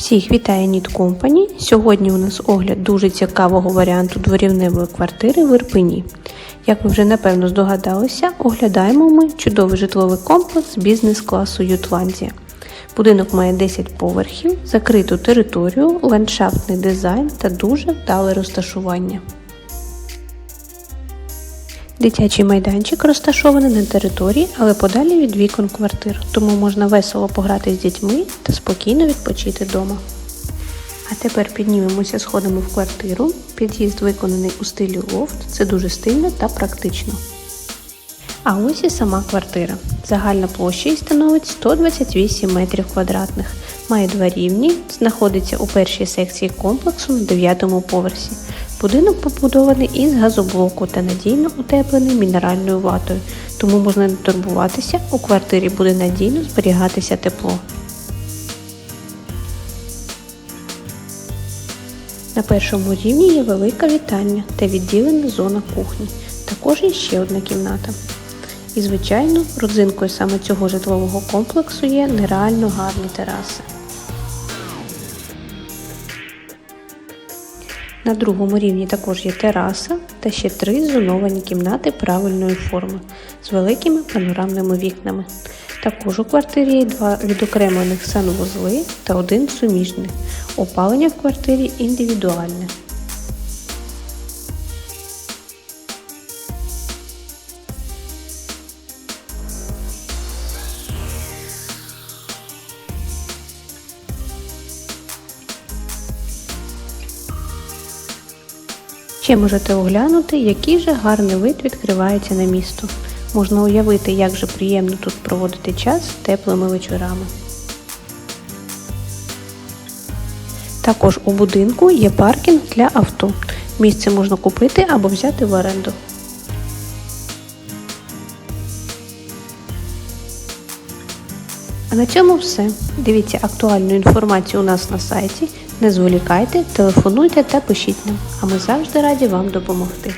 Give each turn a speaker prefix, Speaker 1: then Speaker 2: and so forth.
Speaker 1: Всіх вітає Ніт Компані. Сьогодні у нас огляд дуже цікавого варіанту дворівневої квартири в Ірпені. Як ви вже напевно здогадалися, оглядаємо ми чудовий житловий комплекс бізнес-класу Ютландія. Будинок має 10 поверхів, закриту територію, ландшафтний дизайн та дуже вдале розташування. Дитячий майданчик розташований на території, але подалі від вікон квартир, тому можна весело пограти з дітьми та спокійно відпочити вдома. А тепер піднімемося сходами в квартиру. Під'їзд виконаний у стилі лофт, це дуже стильно та практично. А ось і сама квартира. Загальна площа її становить 128 метрів квадратних. Має два рівні, знаходиться у першій секції комплексу на 9 поверсі. Будинок побудований із газоблоку та надійно утеплений мінеральною ватою, тому можна не турбуватися, у квартирі буде надійно зберігатися тепло. На першому рівні є велика вітальня та відділена зона кухні. Також є ще одна кімната. І, звичайно, родзинкою саме цього житлового комплексу є нереально гарні тераси. На другому рівні також є тераса та ще три зоновані кімнати правильної форми з великими панорамними вікнами. Також у квартирі є два відокремлених санвузли та один суміжний. Опалення в квартирі індивідуальне. Ще можете оглянути, який же гарний вид відкривається на місто. Можна уявити, як же приємно тут проводити час теплими вечорами. Також у будинку є паркінг для авто. Місце можна купити або взяти в оренду. А на цьому все. Дивіться актуальну інформацію у нас на сайті. Не зволікайте, телефонуйте та пишіть нам, а ми завжди раді вам допомогти.